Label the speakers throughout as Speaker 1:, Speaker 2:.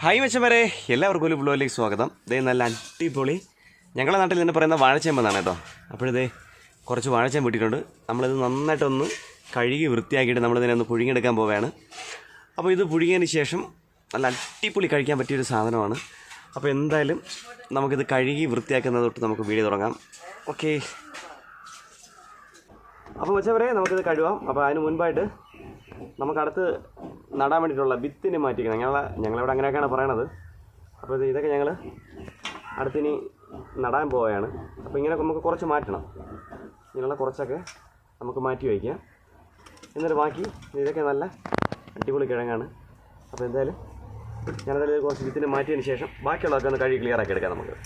Speaker 1: Hi മെച്ചവരെ എല്ലാവർക്കും ഒരു ബ്ലോയിലേക്ക് സ്വാഗതം. ഇതേ നല്ല അടിപൊളി. ഞങ്ങളുടെ നാട്ടിൽ തന്നെ പറയുന്ന വാഴച്ചേമ്പെന്നാണ് കേട്ടോ. അപ്പോഴിതേ കുറച്ച് വാഴച്ചേമ്പ് ഇട്ടിട്ടുണ്ട് നമ്മളിത് നന്നായിട്ടൊന്ന് കഴുകി വൃത്തിയാക്കിയിട്ട് നമ്മളിതിനെ ഒന്ന് പുഴുങ്ങിയെടുക്കാൻ പോവുകയാണ്. അപ്പോൾ ഇത് പുഴുങ്ങിയതിന് ശേഷം നല്ല അടിപൊളി കഴിക്കാൻ പറ്റിയൊരു സാധനമാണ്. അപ്പോൾ എന്തായാലും നമുക്കിത് കഴുകി വൃത്തിയാക്കുന്നത് തൊട്ട് നമുക്ക് വീഡിയോ തുടങ്ങാം. ഓക്കെ. അപ്പോൾ വെച്ചവരെ നമുക്കിത് കഴുകാം. അപ്പോൾ അതിന് മുൻപായിട്ട് നമുക്ക് അടുത്ത് നടാൻ വേണ്ടിയിട്ടുള്ള വിത്തിന് മാറ്റിക്കണം ഞങ്ങൾ ഞങ്ങളിവിടെ അങ്ങനെയൊക്കെയാണ് പറയണത്. അപ്പോൾ ഇത് ഇതൊക്കെ ഞങ്ങൾ അടുത്തിനി നടാൻ പോവുകയാണ്. അപ്പോൾ ഇങ്ങനെ നമുക്ക് കുറച്ച് മാറ്റണം. ഇങ്ങനെയുള്ള കുറച്ചൊക്കെ നമുക്ക് മാറ്റി വയ്ക്കാം. എന്നിട്ട് ബാക്കി ഇതൊക്കെ നല്ല അടിപൊളി കിഴങ്ങാണ്. അപ്പോൾ എന്തായാലും ഞാനതിൽ കുറച്ച് വിത്തിന് മാറ്റിയതിന് ശേഷം ബാക്കിയുള്ളതൊക്കെ ഒന്ന് കഴുകി ക്ലിയർ ആക്കി എടുക്കാം നമുക്ക്.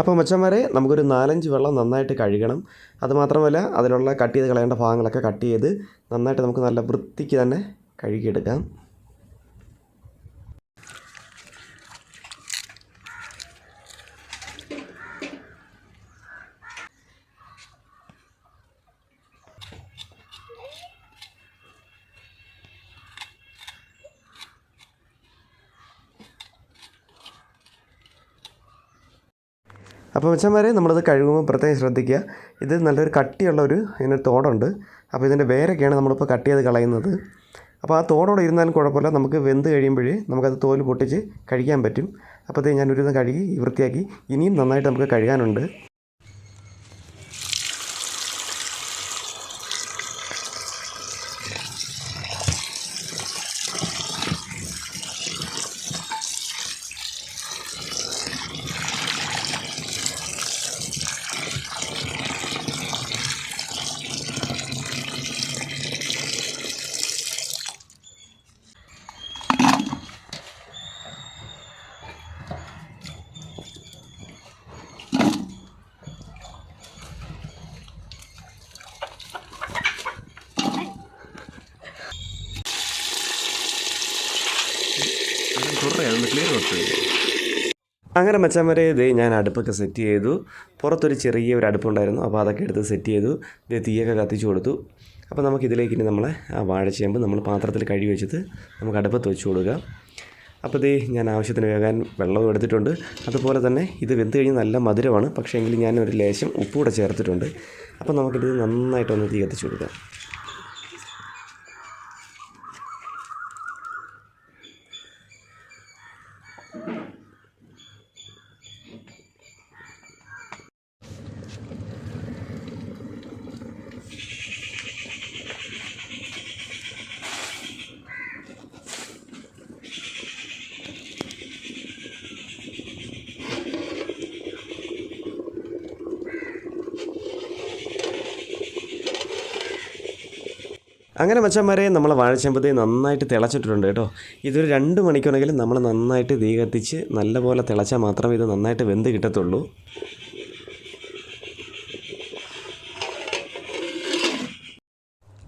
Speaker 1: അപ്പോൾ മച്ചന്മാരെ നമുക്കൊരു നാലഞ്ച് വെള്ളം നന്നായിട്ട് കഴുകണം. അതുമാത്രമല്ല അതിലുള്ള കട്ട് ചെയ്ത് കളയേണ്ട ഭാഗങ്ങളൊക്കെ കട്ട് ചെയ്ത് നന്നായിട്ട് നമുക്ക് നല്ല വൃത്തിക്ക് തന്നെ കഴുകിയെടുക്കാം. അപ്പോൾ മച്ചന്മാരെ നമ്മളത് കഴുകുമ്പോൾ പ്രത്യേകം ശ്രദ്ധിക്കുക. ഇത് നല്ലൊരു കട്ടിയുള്ള ഒരു ഇതിനൊരു തോടുണ്ട്. അപ്പോൾ ഇതിന്റെ വേരൊക്കെയാണ് നമ്മളിപ്പോൾ കട്ട് ചെയ്ത് കളയുന്നത്. അപ്പോൾ ആ തോടോടെ ഇരുന്നാലും കുഴപ്പമില്ല. നമുക്ക് വെന്ത് കഴിയുമ്പോഴേ നമുക്കത് തോൽ പൊട്ടിച്ച് കഴിക്കാൻ പറ്റും. അപ്പോഴത്തേക്ക് ഞാനൊരു കഴുകി വൃത്തിയാക്കി. ഇനിയും നന്നായിട്ട് നമുക്ക് കഴുകാനുണ്ട്. അങ്ങനെ മച്ചാന്മാരെ ഇത് ഞാൻ അടുപ്പൊക്കെ സെറ്റ് ചെയ്തു. പുറത്തൊരു ചെറിയ ഒരു അടുപ്പുണ്ടായിരുന്നു. അപ്പോൾ അതൊക്കെ എടുത്ത് സെറ്റ് ചെയ്തു. ഇത് തീയൊക്കെ കത്തിച്ചു കൊടുത്തു. അപ്പോൾ നമുക്ക് ഇതിലേക്ക് ഇനി നമ്മളെ ആ വാഴച്ചേമ്പ് നമ്മൾ പാത്രത്തിൽ കഴുകി വെച്ചിട്ട് നമുക്ക് അടുപ്പത്ത് വെച്ച് കൊടുക്കുക. അപ്പോൾ ഇതേ ഞാൻ ആവശ്യത്തിന് വേകാൻ വെള്ളവും എടുത്തിട്ടുണ്ട്. അതുപോലെ തന്നെ ഇത് വെന്ത് കഴിഞ്ഞാൽ നല്ല മധുരമാണ്. പക്ഷേ എങ്കിലും ഞാൻ ഒരു ലേശം ഉപ്പ് കൂടെ ചേർത്തിട്ടുണ്ട്. അപ്പോൾ നമുക്കിത് നന്നായിട്ടൊന്ന് തീ കത്തിച്ചു കൊടുക്കാം. അങ്ങനെ മച്ചന്മാരെ നമ്മൾ വാഴച്ചെമ്പതി നന്നായിട്ട് തിളച്ചിട്ടുണ്ട് കേട്ടോ. ഇതൊരു രണ്ട് മണിക്കൂറെങ്കിലും നമ്മൾ നന്നായിട്ട് തീ കത്തിച്ച് നല്ലപോലെ തിളച്ചാൽ മാത്രമേ ഇത് നന്നായിട്ട് വെന്ത് കിട്ടത്തുള്ളൂ.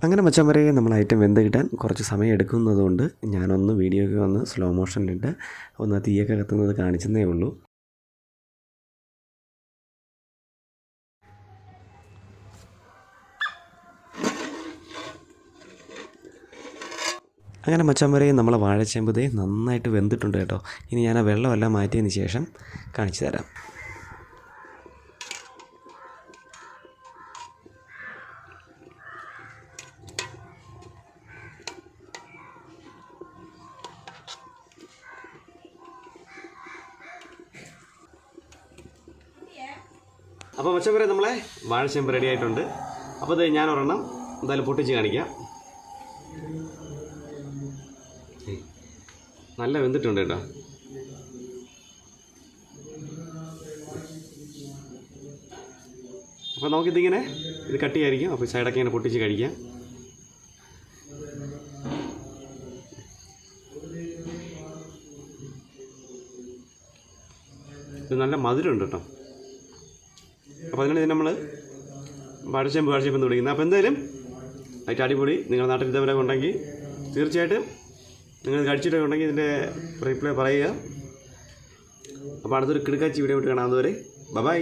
Speaker 1: അങ്ങനെ മച്ചന്മാരെ നമ്മൾ ഐറ്റം വെന്ത് കിട്ടാൻ കുറച്ച് സമയം എടുക്കുന്നതുകൊണ്ട് ഞാനൊന്ന് വീഡിയോയ്ക്ക് വന്ന് സ്ലോ മോഷനിലിട്ട് ഒന്ന് തീയൊക്കെ കത്തുന്നത് കാണിച്ചതേ ഉള്ളൂ. അങ്ങനെ മച്ചാൻ വരെ നമ്മളെ വാഴച്ചേമ്പതേ നന്നായിട്ട് വെന്തിട്ടുണ്ട് കേട്ടോ. ഇനി ഞാൻ ആ വെള്ളമെല്ലാം മാറ്റിയതിന് ശേഷം കാണിച്ചു തരാം. അപ്പോൾ മച്ചം വരെ നമ്മളെ വാഴച്ചേമ്പ് റെഡി ആയിട്ടുണ്ട്. അപ്പോൾ ഇത് ഞാൻ ഒരെണ്ണം എന്തായാലും പൊട്ടിച്ച് കാണിക്കാം. നല്ല വെന്തിട്ടുണ്ട് കേട്ടോ. അപ്പോൾ നമുക്കിതിങ്ങനെ ഇത് കട്ടിയായിരിക്കും അപ്പോൾ സൈഡൊക്കെ ഇങ്ങനെ പൊട്ടിച്ച് കഴിക്കാം. ഇത് നല്ല മധുരമുണ്ട് കേട്ടോ. അപ്പോൾ അതിനാണ് ഇത് നമ്മൾ വാഴച്ചേമ്പ് വാഴച്ചേമ്പ് എന്ന് വിളിക്കുന്നത്. അപ്പോൾ എന്തായാലും അതിന്റെ അടിപൊളി നിങ്ങളുടെ നാട്ടിൽ ഇതേപോലെ ഉണ്ടെങ്കിൽ തീർച്ചയായിട്ടും നിങ്ങൾ കഴിച്ചിട്ടുണ്ടെങ്കിൽ ഇതിന്റെ റീപ്ലൈ പറയുക. അപ്പോൾ അടുത്തൊരു കിടക്കാച്ചി വീഡിയോ വിട്ട് കാണാം അതുവരെ. ബൈ